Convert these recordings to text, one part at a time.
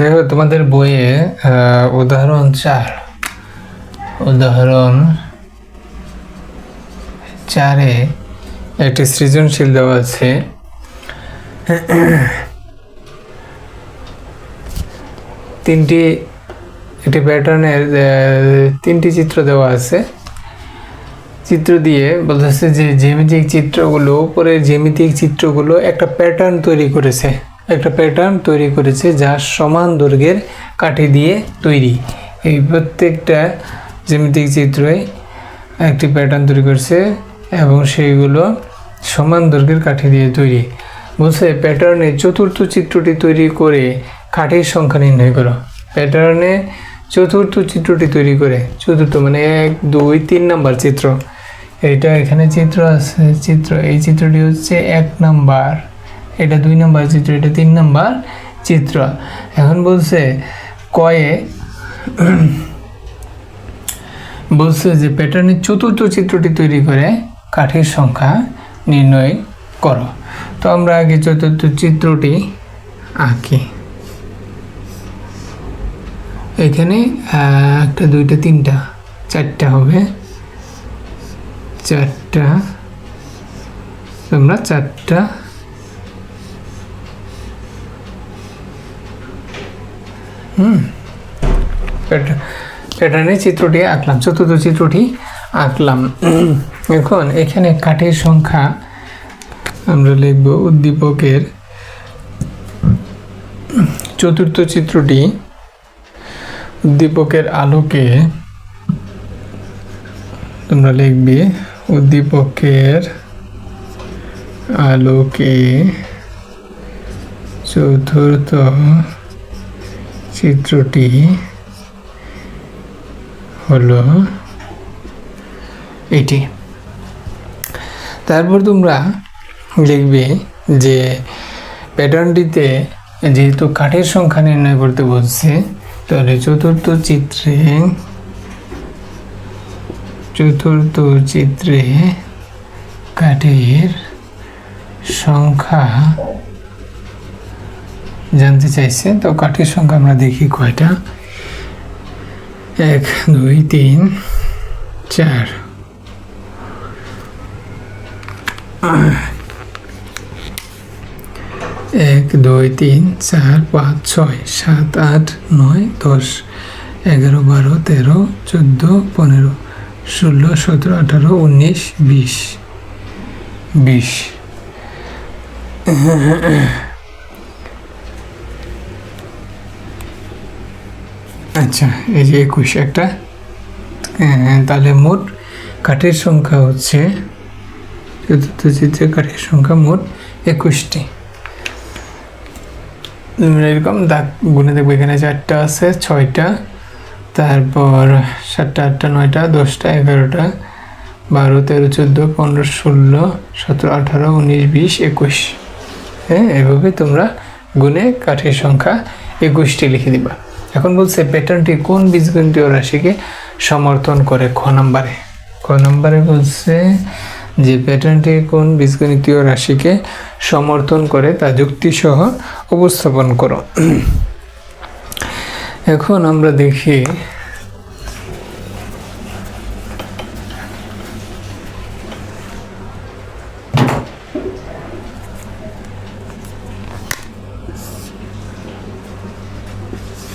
দেখো, তোমাদের বইয়ে উদাহরণ চার। উদাহরণ চারে একটি সৃজনশীল দেওয়া আছে। তিনটি, একটি প্যাটার্নের তিনটি চিত্র দেওয়া আছে। চিত্র দিয়ে বলতেছে যে জ্যামিতিক চিত্রগুলো উপরে জ্যামিতিক চিত্রগুলো একটা প্যাটার্ন তৈরি করেছে। একটা প্যাটার্ন তৈরি করেছে যা সমান দৈর্ঘ্যের কাঠি দিয়ে তৈরি। এই প্রত্যেকটা জ্যামিতিক চিত্রই একটি প্যাটার্ন তৈরি করছে এবং সেইগুলো সমান দৈর্ঘ্যের কাঠি দিয়ে তৈরি। বলছে প্যাটার্নে চতুর্থ চিত্রটি তৈরি করে কাঠির সংখ্যা নির্ণয় করো। প্যাটার্নে চতুর্থ চিত্রটি তৈরি করে, চতুর্থ মানে এক, দুই, তিন নাম্বার চিত্র। এটা এখানে চিত্র আছে, চিত্র, এই চিত্রটি হচ্ছে এক নাম্বার। এটা দুই নম্বর চিত্র, এটা তিন নম্বর চিত্র। এখন বলছে কয়ে, বলছে যে প্যাটার্নের চতুর্থ চিত্রটি তৈরি করে কাঠের সংখ্যা নির্ণয় করো। তো আমরা আগে চতুর্থ চিত্রটি আঁকি। এখানে একটা, দুইটা, তিনটা, চারটা হবে। চারটা, তোমরা চারটা হুম প্যাটার্ন প্যাটার্নের চিত্রটি আঁকলাম, চতুর্থ চিত্রটি আঁকলাম। এখন এখানে কাঠের সংখ্যা আমরা লিখব উদ্দীপকের চতুর্থ চিত্রটি উদ্দীপকের আলোকে। তোমরা লিখবে উদ্দীপকের আলোকে চতুর্থ চিত্রটি হলো এটি। তারপর তোমরা লিখবে যে প্যাটার্নটিতে যেহেতু কাঠের সংখ্যা নির্ণয় করতে বলছে, তাহলে চতুর্থ চিত্রে চতুর্থ চিত্রে কাঠের সংখ্যা জানতে চাইছে তো কাঠের সংখ্যা আমরা দেখি কয়টা? এক, দুই, তিন, চার। এক, দুই, তিন, চার, পাঁচ, ছয়, সাত, আট, নয়, দশ, এগারো, বারো, তেরো, চোদ্দ, পনেরো, ষোলো, সতেরো, আঠারো, উনিশ, বিশ। বিশ। আচ্ছা এই যে একুশ একটা। হ্যাঁ, তাহলে মোট কাঠের সংখ্যা হচ্ছে চতুর্থ চিত্রে কাঠের সংখ্যা মোট একুশটি। এরকম দাগ গুনে দেখবে এখানে চারটা আছে ছয়টা। তারপর সাতটা আটটা নয়টা দশটা এগারোটা বারো তেরো চোদ্দ পনেরো ষোলো সতেরো আঠারো উনিশ বিশ একুশ। হ্যাঁ এভাবে তোমরা গুনে কাঠের সংখ্যা একুশটি লিখে দিবা। এখন বলছে প্যাটার্নটি কোন বীজগণিতীয় রাশিকে সমর্থন করে? খ নম্বরে। খ নম্বরে বলছে যে প্যাটার্নটি কোন বীজগণিতীয় রাশিকে সমর্থন করে তা যুক্তিসহ উপস্থাপন করো। এখন আমরা দেখি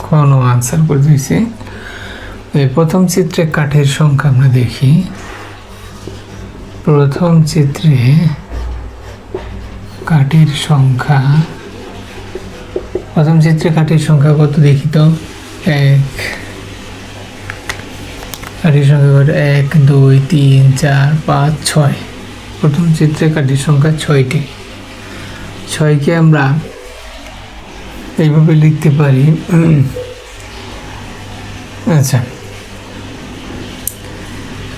কোনো আনসার করে দিয়েছি প্রথম চিত্রে কাঠের সংখ্যা আমরা দেখি। প্রথম চিত্রে কাঠের সংখ্যা। প্রথম চিত্রে কাঠের সংখ্যা কত দেখি তো? এক। কাঠের সংখ্যা কত? এক, দুই, তিন, চার, পাঁচ, ছয়। প্রথম চিত্রে কাঠের সংখ্যা ছয়টি। ছয়কে আমরা এইভাবে লিখতে পারি। আচ্ছা।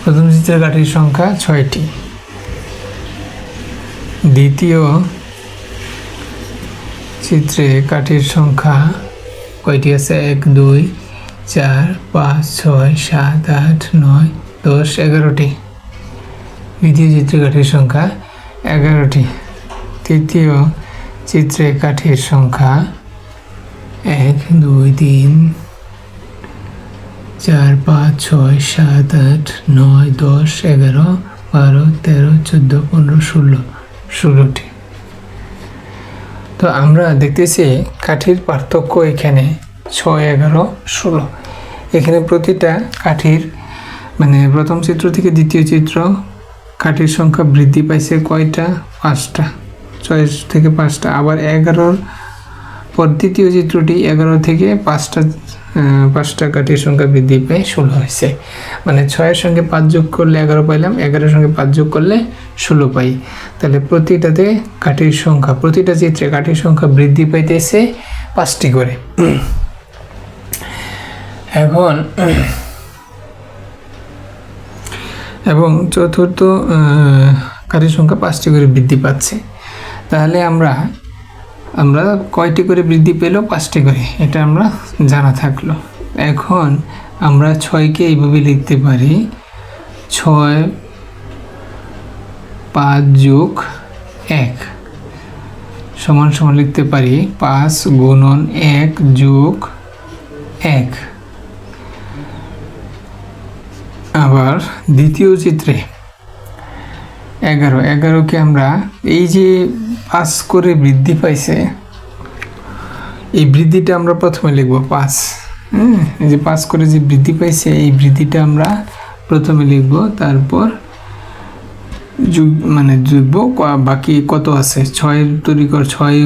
প্রথম চিত্রের কাঠির সংখ্যা ছয়টি। দ্বিতীয় চিত্রে কাঠির সংখ্যা কয়টি আছে? এক, দুই, চার, পাঁচ, ছয়, সাত, আট, নয়, দশ, এগারোটি। দ্বিতীয় চিত্রে কাঠির সংখ্যা এগারোটি। তৃতীয় চিত্রে কাঠির সংখ্যা এক, দুই, তিন, চার, পাঁচ, ছয়, সাত, আট, নয়, দশ, এগারো, বারো, তেরো, চোদ্দ, পনেরো, ষোলো, ষোলোটি। তো আমরা দেখতেছি কাঠির পার্থক্য এখানে ছয়, এগারো, ষোলো। এখানে প্রতিটা কাঠির মানে প্রথম চিত্র থেকে দ্বিতীয় চিত্র, কাঠির সংখ্যা বৃদ্ধি পাইছে কয়টা? পাঁচটা। ছয় থেকে পাঁচটা। আবার এগারোর পর দ্বিতীয় চিত্রটি এগারো থেকে পাঁচটা পাঁচটা কাঠির সংখ্যা বৃদ্ধি পেয়ে ষোলো হয়েছে। মানে ছয়ের সঙ্গে পাঁচ যোগ করলে এগারো পাইলাম, এগারোর সঙ্গে পাঁচ যোগ করলে ষোলো পাই। তাহলে প্রতিটাতে কাঠির সংখ্যা, প্রতিটা চিত্রে কাঠির সংখ্যা বৃদ্ধি পাইতেছে পাঁচটি করে। এখন, এবং চতুর্থ কাঠির সংখ্যা পাঁচটি করে বৃদ্ধি পাচ্ছে। তাহলে আমরা আমরা কয়টি করে বৃদ্ধি পেল? পাঁচটি করে। এটা আমরা জানা থাকল। এখন আমরা ছয়কে এইভাবে লিখতে পারি। ছয় পাঁচ যোগ এক সমান সমান লিখতে পারি পাঁচ গুণন এক যোগ এক। আবার দ্বিতীয় চিত্রে এগারো, এগারোকে আমরা এই যে পাঁচ করে বৃদ্ধি পাইছে, এই বৃদ্ধিটা আমরা প্রথমে লিখব পাঁচ। হ্যাঁ এই যে পাঁচ করে যে বৃদ্ধি পাইছে, এই বৃদ্ধিটা আমরা প্রথমে লিখব, তারপর যুগ মানে যুগব বাকি কত আছে? ছয় তৈরি কর ছয়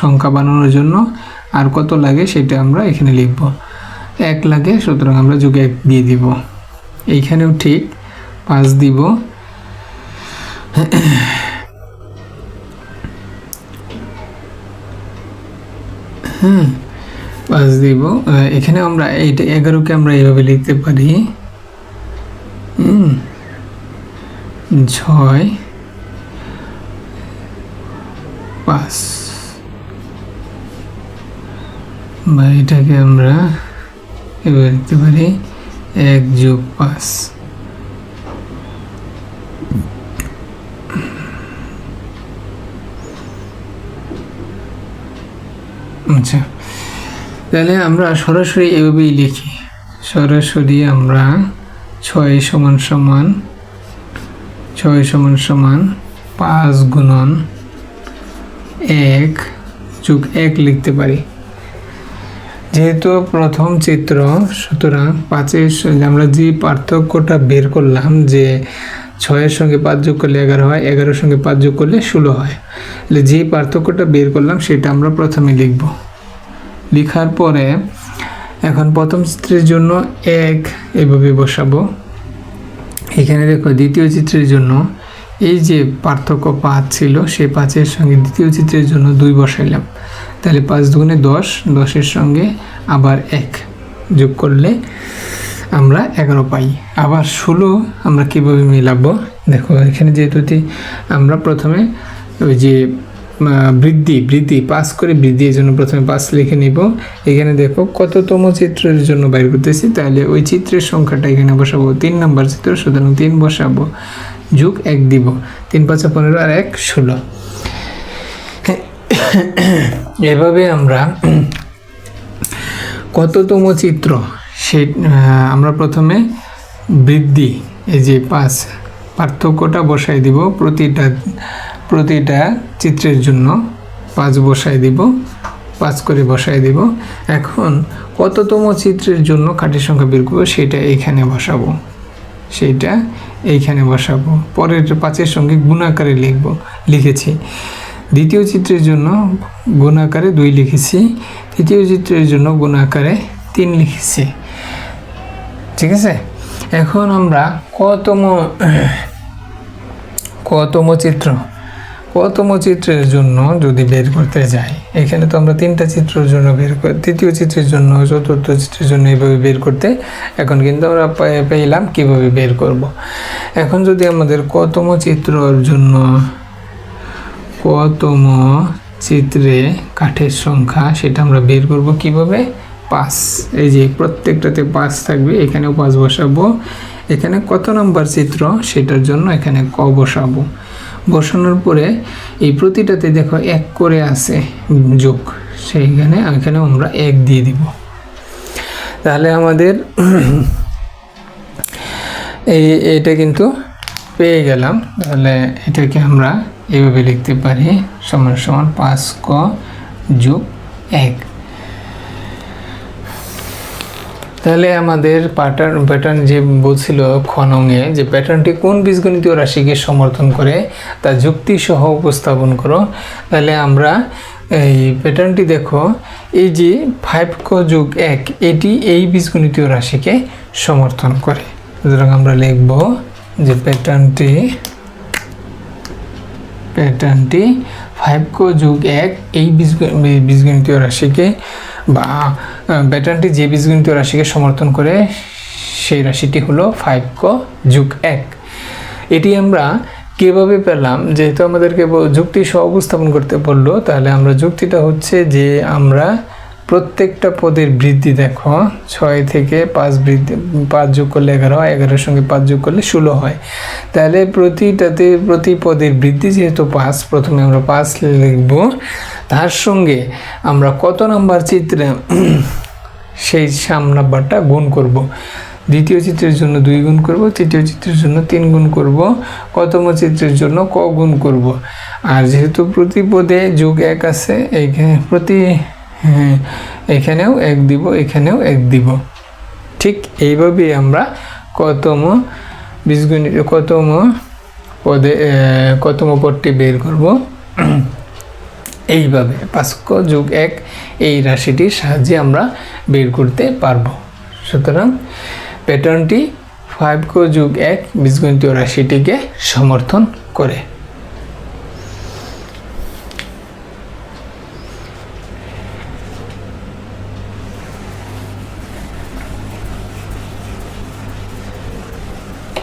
সংখ্যা বানানোর জন্য আর কত লাগে সেটা আমরা এখানে লিখব। এক লাগে, সুতরাং আমরা যুগে এক দিয়ে দিব। এইখানেও ঠিক পাঁচ দিব। হুম পাঁচ দিব। এখানে আমরা এইটা এগারোকে আমরা এইভাবে লিখতে পারি। হুম ছয় পাঁচ। বা এটাকে আমরা এভাবে লিখতে পারি। এক যোগ পাঁচ। আচ্ছা। তাহলে আমরা সরাসরি এভাবেই লিখি। সরাসরি আমরা ছয় সমান সমান, ছয় সমান সমান পাঁচ গুণন এক যোগ এক লিখতে পারি। যেহেতু প্রথম চিত্র, সুতরাং পাঁচের আমরা যে পার্থক্যটা বের করলাম যে ছয়ের সঙ্গে পাঁচ যোগ করলে এগারো হয়, এগারোর সঙ্গে পাঁচ যোগ করলে ষোলো হয়। তাহলে যে পার্থক্যটা বের করলাম সেটা আমরা প্রথমে লিখব। লেখার পরে এখন প্রথম চিত্রের জন্য এক এভাবে বসাবো। এখানে দেখো দ্বিতীয় চিত্রের জন্য এই যে পার্থক্য পাঁচ ছিল, সেই পাঁচের সঙ্গে দ্বিতীয় চিত্রের জন্য দুই বসাইলাম। তাহলে পাঁচ দুগুণে দশ, দশের সঙ্গে আবার এক যোগ করলে আমরা এগারো পাই। আবার ষোলো আমরা কীভাবে মিলাবো? দেখো, এখানে যেহেতু আমরা প্রথমে ওই যে বৃদ্ধি বৃদ্ধি, পাস করে বৃদ্ধি জন্য প্রথমে পাঁচ লিখে নিব। এখানে দেখো, কততম চিত্রের জন্য বাইর করতেছি, তাহলে ওই চিত্রের সংখ্যাটা এখানে বসাবো। তিন নাম্বার চিত্র, সুতরাং তিন বসাবো। যুগ এক দিব। তিন পাঁচা পনেরো আর এক ষোলো। এভাবে আমরা কততম চিত্র সে আমরা প্রথমে বৃদ্ধি, এই যে পাঁচ পার্থক্যটা বসাই দিব প্রতিটা প্রতিটা চিত্রের জন্য। পাঁচ বসাই দিব, পাঁচ করে বসাই দিব। এখন কততম চিত্রের জন্য কাঠির সংখ্যা বের করব? সেটা এইখানে বসাবো। সেইটা এইখানে বসাবো। পরের পাঁচের সঙ্গে গুণাকারে লিখব, লিখেছি। দ্বিতীয় চিত্রের জন্য গুণাকারে দুই লিখেছি। তৃতীয় চিত্রের জন্য গুণাকারে তিন লিখেছি। ঠিক আছে? এখন আমরা কতম কতম চিত্র? কতম চিত্রের জন্য যদি বের করতে যাই, এখানে তো আমরা তিনটা চিত্রের জন্য বের তৃতীয় চিত্রের জন্য, চতুর্থ চিত্রের জন্য এইভাবে বের করতে, এখন কিন্তু আমরা পেলাম কীভাবে বের করব। এখন যদি আমাদের কতম চিত্রর জন্য, কতম চিত্রে কাঠের সংখ্যা সেটা আমরা বের করব কীভাবে? পাঁচ এই যে প্রত্যেকটাতে পাঁচ থাকবে, এখানেও পাঁচ বসাবো। এখানে কত নম্বর চিত্র? সেটার জন্য এখানে ক বসাবো। বসানোর পরে এই প্রতিটাতে দেখো এক করে আছে যোগ। সেইখানে এখানে আমরা এক দিয়ে দিব। তাহলে আমাদের এই এটা কিন্তু পেয়ে গেলাম। তাহলে এটাকে আমরা এভাবে লিখতে পারি। সমান সমান পাঁচ ক যোগ এক। তাহলে আমাদের প্যাটার্ন প্যাটার্ন যে বলছিল খনঙে যে প্যাটার্নটি কোন বীজগণিতীয় রাশিকে সমর্থন করে, তা যুক্তি সহ উপস্থাপন করো। তাহলে আমরা এই প্যাটার্নটি দেখো, এই যে ফাইভ ক যোগ এক, এটি এই বীজগণিতীয় রাশিকে সমর্থন করে। সুতরাং আমরা লিখব যে প্যাটার্নটি প্যাটার্নটি ফাইভ কো যোগ এক, এই বীজগণিতীয় রাশিকে বা প্যাটার্নটি যে বীজগণিতীয় রাশিকে সমর্থন করে, সেই রাশিটি হলো ফাইভ ক যুগ এক। এটি আমরা কীভাবে পেলাম? যেহেতু আমাদেরকে যুক্তি সহ উপস্থাপন করতে বলল, তাহলে আমরা যুক্তিটা হচ্ছে যে আমরা প্রত্যেকটা পদের বৃদ্ধি দেখো, ছয় থেকে পাঁচ বৃদ্ধি, পাঁচ যোগ করলে এগারো হয়, এগারোর সঙ্গে পাঁচ যোগ করলে ষোলো হয়। তাহলে প্রতিটাতে, প্রতি পদের বৃদ্ধি যেহেতু পাঁচ, প্রথমে আমরা পাঁচ লিখব তার সঙ্গে আমরা কত নাম্বার চিত্রে সেই সাম নাম্বারটা গুণ করব? দ্বিতীয় চিত্রের জন্য দুই গুণ করব তৃতীয় চিত্রের জন্য তিন গুণ করব কতম চিত্রের জন্য ক গুণ করব? আর যেহেতু প্রতি পদে যোগ এক আছে এইখানে প্রতি হ্যাঁ, এখানেও এক দিব এখানেও এক দিব। ঠিক এইভাবেই আমরা কতম বীজগণিত কতম পদে কতম পদটি বের করব? এইভাবে পাঁচক যোগ এক, এই রাশিটির সাহায্যে আমরা বের করতে পারব। সুতরাং প্যাটার্নটি ফাইভ কো যোগ এক বীজগণিতীয় রাশিটিকে সমর্থন করে।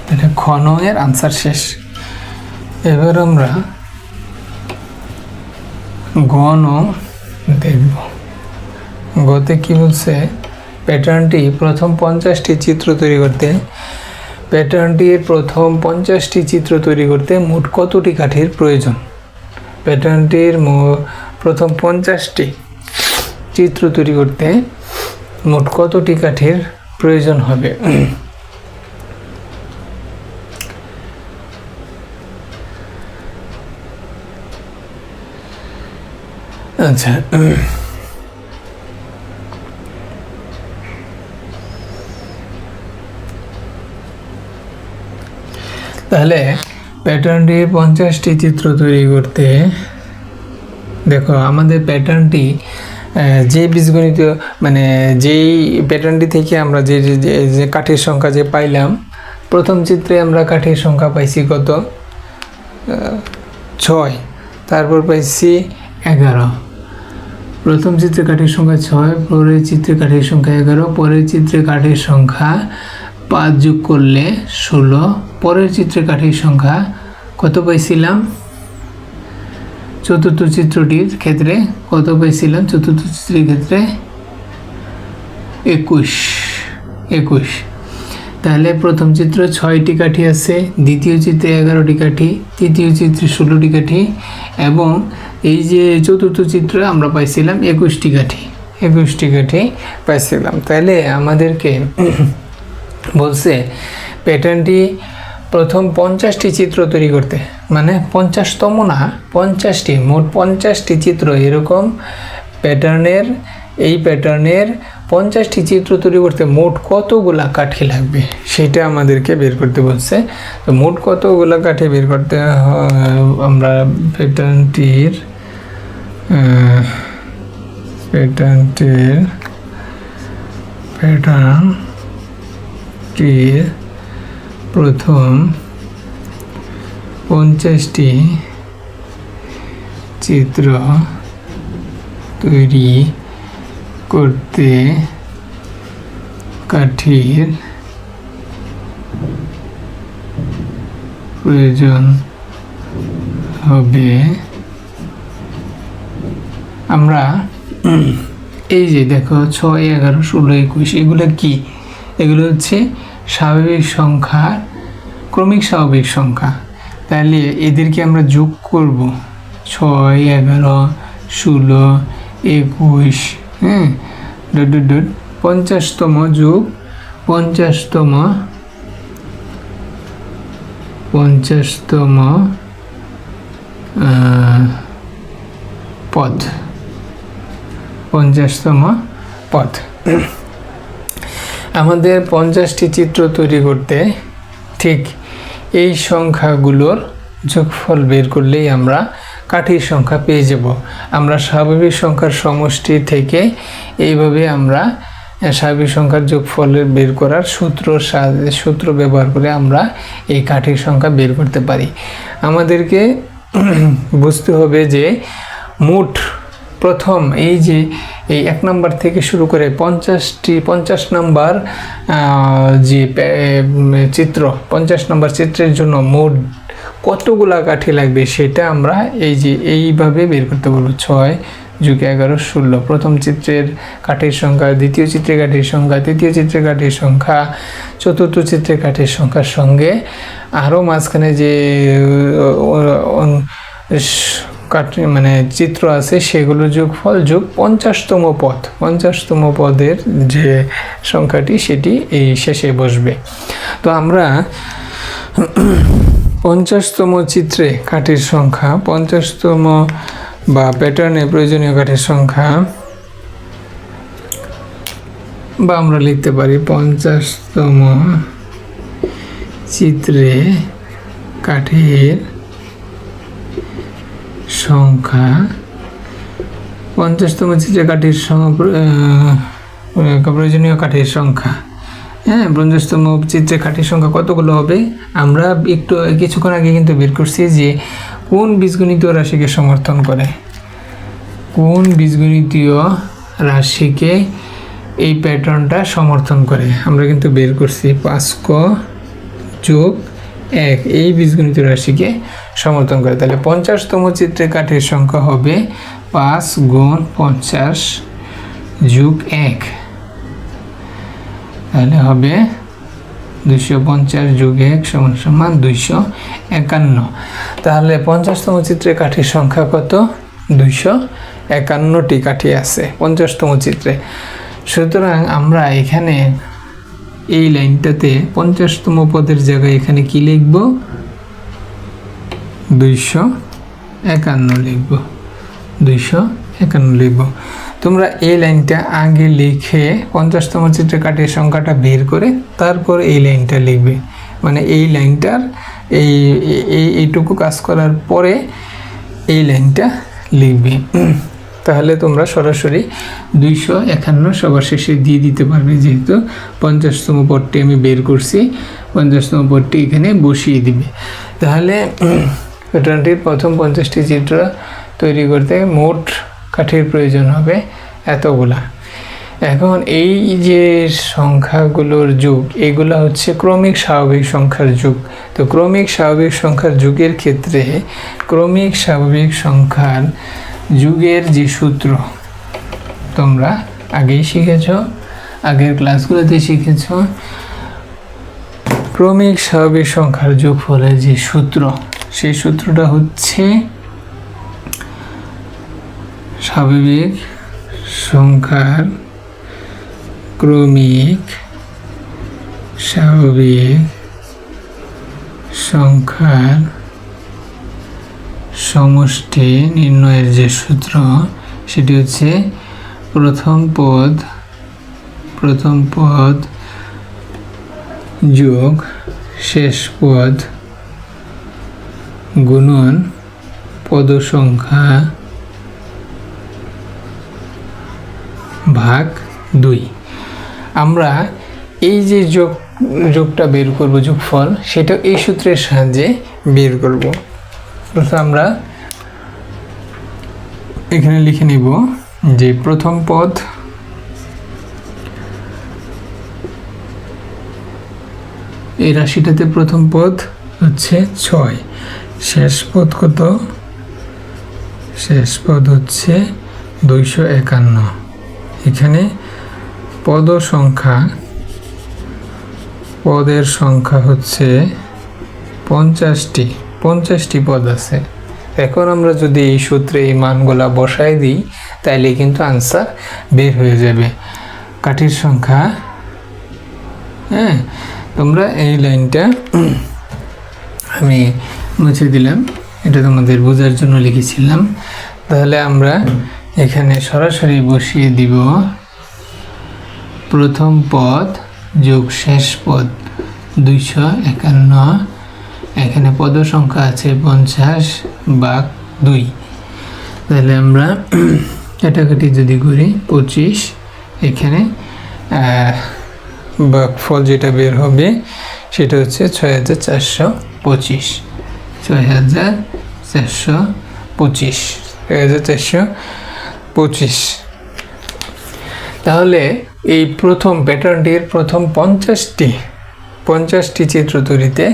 তাহলে খন এর আনসার শেষ। এবার আমরা গণ দেখব। গতে কি বলছে? প্যাটার্নটি প্রথম পঞ্চাশটি চিত্র তৈরি করতে প্যাটার্নটির প্রথম পঞ্চাশটি চিত্র তৈরি করতে মোট কতটি কাঠির প্রয়োজন? প্যাটার্নটির প্রথম পঞ্চাশটি চিত্র তৈরি করতে মোট কতটি কাঠির প্রয়োজন হবে? আচ্ছা তাহলে প্যাটার্নটির পঞ্চাশটি চিত্র তৈরি করতে দেখো, আমাদের প্যাটার্নটি যে বীজগণিত মানে যেই প্যাটার্নটি থেকে আমরা যে যে কাঠের সংখ্যা যে পাইলাম, প্রথম চিত্রে আমরা কাঠের সংখ্যা পাইছি কত? ছয়, তারপর পাইছি এগারো। প্রথম চিত্রে কাঠের সংখ্যা ছয়, পরের চিত্রে কাঠের সংখ্যা এগারো, পরের চিত্রে কাঠের সংখ্যা পাঁচ যোগ করলে ষোলো, পরের চিত্রে কাঠের সংখ্যা কত পাইছিলাম? চতুর্থ চিত্রটির ক্ষেত্রে কত পাইছিলাম? চতুর্থ চিত্রের ক্ষেত্রে একুশ একুশ। তাহলে প্রথম চিত্র ছয়টি কাঠি আছে, দ্বিতীয় চিত্রে এগারোটি কাঠি, তৃতীয় চিত্রে ষোলোটি কাঠি এবং এই যে চতুর্থ চিত্র আমরা পাইছিলাম একুশটি কাঠি। একুশটি কাঠি পাইছিলাম। তাহলে আমাদেরকে বলছে প্যাটার্নটি প্রথম পঞ্চাশটি চিত্র তৈরি করতে। মানে পঞ্চাশতম না, পঞ্চাশটি, মোট পঞ্চাশটি চিত্র এরকম প্যাটার্নের এই প্যাটার্নের পঞ্চাশটি চিত্র তৈরি করতে মোট কতগুলা কাঠি লাগবে সেটা আমাদেরকে বের করতে বলছে। তো মোট কতগুলা কাঠি বের করতে আমরা প্যাটার্নটির প্যাটার্নটির প্যাটার্নটির প্রথম পঞ্চাশটি চিত্র তৈরি করতে কাঠির প্রয়োজন হবে। আমরা এই যে দেখো ছয়, এগারো, ষোলো, একুশ, এগুলো কি? এগুলো হচ্ছে স্বাভাবিক সংখ্যার ক্রমিক স্বাভাবিক সংখ্যা। তাহলে এদেরকে আমরা যোগ করব। ছয়, এগারো, ষোলো, একুশ হ্যাঁ? ডট ডট ডট, পঞ্চাশতম যুগ পঞ্চাশতম পঞ্চাশতম পদ। পঞ্চাশতম পদ আমাদের পঞ্চাশটি চিত্র তৈরি করতে ঠিক এই সংখ্যাগুলোর যোগফল বের করলেই আমরা কাঠির সংখ্যা পেয়ে যাব। আমরা স্বাভাবিক সংখ্যার সমষ্টি থেকে এইভাবে আমরা স্বাভাবিক সংখ্যার যোগফলের বের করার সূত্র সূত্র ব্যবহার করে আমরা এই কাঠির সংখ্যা বের করতে পারি। আমাদেরকে বুঝতে হবে যে মোট প্রথম, এই যে, এই এক নাম্বার থেকে শুরু করে পঞ্চাশটি, পঞ্চাশ নাম্বার যে চিত্র, পঞ্চাশ নাম্বার চিত্রের জন্য মোট কতগুলা কাঠি লাগবে সেটা আমরা এই যে, এইভাবে বের করতে পারব ছয় যুগে এগারো, ষোলো। প্রথম চিত্রের কাঠির সংখ্যা, দ্বিতীয় চিত্রের কাঠির সংখ্যা, তৃতীয় চিত্রের কাঠির সংখ্যা, চতুর্থ চিত্রের কাঠির সংখ্যার সঙ্গে আরও মাঝখানে যে মানে চিত্র আছে, সেগুলো যোগফল যোগ পঞ্চাশতম পদ। পঞ্চাশতম পদের যে সংখ্যাটি, সেটি এই শেষে বসবে। তো আমরা পঞ্চাশতম চিত্রে কাঠের সংখ্যা, পঞ্চাশতম বা প্যাটার্নে প্রয়োজনীয় কাঠের সংখ্যা বা আমরা লিখতে পারি পঞ্চাশতম চিত্রে কাঠের সংখ্যা পঞ্চাশতম চিত্রে কাঠির প্রয়োজনীয় কাঠির সংখ্যা। হ্যাঁ পঞ্চাশতম চিত্রে কাঠির সংখ্যা কতগুলো হবে? আমরা একটু, কিছুক্ষণ আগে কিন্তু বের করছি যে কোন বীজগণিতীয় রাশিকে সমর্থন করে? কোন বীজগণিতীয় রাশিকে এই প্যাটার্নটা সমর্থন করে? আমরা কিন্তু বের করছি পাঁচ ক যোগ এক, এই বীজগণিত রাশিকে সমর্থন করে। তাহলে পঞ্চাশতম চিত্রে কাঠের সংখ্যা হবে পাঁচ গুণ পঞ্চাশ যুগ এক। তাহলে হবে দুইশো পঞ্চাশ যুগ এক সমান সমান দুইশো একান্ন। তাহলে পঞ্চাশতম চিত্রে কাঠির সংখ্যা কত? দুইশো একান্নটি কাঠি আছে, পঞ্চাশতম চিত্রে। সুতরাং আমরা এখানে এই লাইনটাতে পঞ্চাশতম পদের জায়গায় এখানে কি লিখব? দুইশো একান্ন লিখব। দুইশো একান্ন লিখব। তোমরা এই লাইনটা আগে লিখে পঞ্চাশতম চিত্রে কাঠের সংখ্যাটা বের করে তারপর এই লাইনটা লিখবে। মানে এই লাইনটার এই, এইটুকু কাজ করার পরে এই লাইনটা লিখবে। তাহলে তোমরা সরাসরি দুইশো একান্ন সবার শেষে দিয়ে দিতে পারবে যেহেতু পঞ্চাশতম পদটি আমি বের করছি। পঞ্চাশতম পদটি এখানে বসিয়ে দিবে। তাহলে প্যাটার্নটির প্রথম পঞ্চাশটি চিত্র তৈরি করতে মোট কাঠির প্রয়োজন হবে এতগুলা। এখন এই যে সংখ্যাগুলোর যুগ, এগুলো হচ্ছে ক্রমিক স্বাভাবিক সংখ্যার যুগ। তো ক্রমিক স্বাভাবিক সংখ্যার যুগের ক্ষেত্রে ক্রমিক স্বাভাবিক সংখ্যার যুগের যে সূত্র তোমরা আগেই শিখেছ, আগের ক্লাসগুলোতে শিখেছ, ক্রমিক স্বাভাবিক সংখ্যার যোগফলের যে সূত্র, সেই সূত্রটা হচ্ছে স্বাভাবিক সংখ্যার ক্রমিক স্বাভাবিক সংখ্যার সমষ্টি নির্ণয়ের যে সূত্র, সেটি হচ্ছে প্রথম পদ প্রথম পদ যোগ শেষ পদ গুণন পদ সংখ্যা ভাগ দুই। আমরা এই যে যোগ, যোগটা বের করব, যোগফল, সেটা এই সূত্রের সাহায্যে বের করব। আমরা এখানে লিখে নিব যে প্রথম পদ এই রাশিটাতে প্রথম পদ হচ্ছে ছয়। শেষ পদ কত? শেষ পদ হচ্ছে দুইশো একান্ন। এখানে পদ সংখ্যা, পদের সংখ্যা হচ্ছে পঞ্চাশটি। পঞ্চাশটি পদ আছে। এখন আমরা যদি এই সূত্রে এই মানগুলা বসাই দিই, তাইলে কিন্তু আনসার বের হয়ে যাবে। কাঠির সংখ্যা হ্যাঁ? তোমরা এই লাইনটা আমি মুছে দিলাম। এটা তোমাদের বোঝার জন্য লিখেছিলাম। তাহলে আমরা এখানে সরাসরি বসিয়ে দিব। প্রথম পদ যোগ শেষ পদ দুইশো একান্ন। এখানে পদ সংখ্যা আছে পঞ্চাশ বাঘ দুই। তাহলে আমরা কাটাকাটি যদি করি পঁচিশ, এখানে ফল যেটা বের হবে সেটা হচ্ছে ছয় হাজার চারশো পঁচিশ। ছয় হাজার চারশো পঁচিশ। ছয় হাজার চারশো পঁচিশ। তাহলে এই প্রথম প্যাটার্নটির প্রথম পঞ্চাশটি পঞ্চাশটি চিত্র তৈরিতে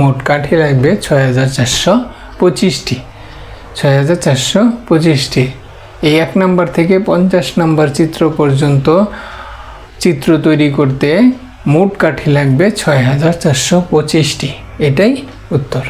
মোট কাঠি লাগবে ছয় হাজার চারশো পঁচিশটি। ছয় হাজার চারশো পঁচিশটি। এই এক নাম্বার থেকে পঞ্চাশ নাম্বার চিত্র পর্যন্ত চিত্র তৈরি করতে মোট কাঠি লাগবে ছয় হাজার চারশো পঁচিশটি। এটাই উত্তর।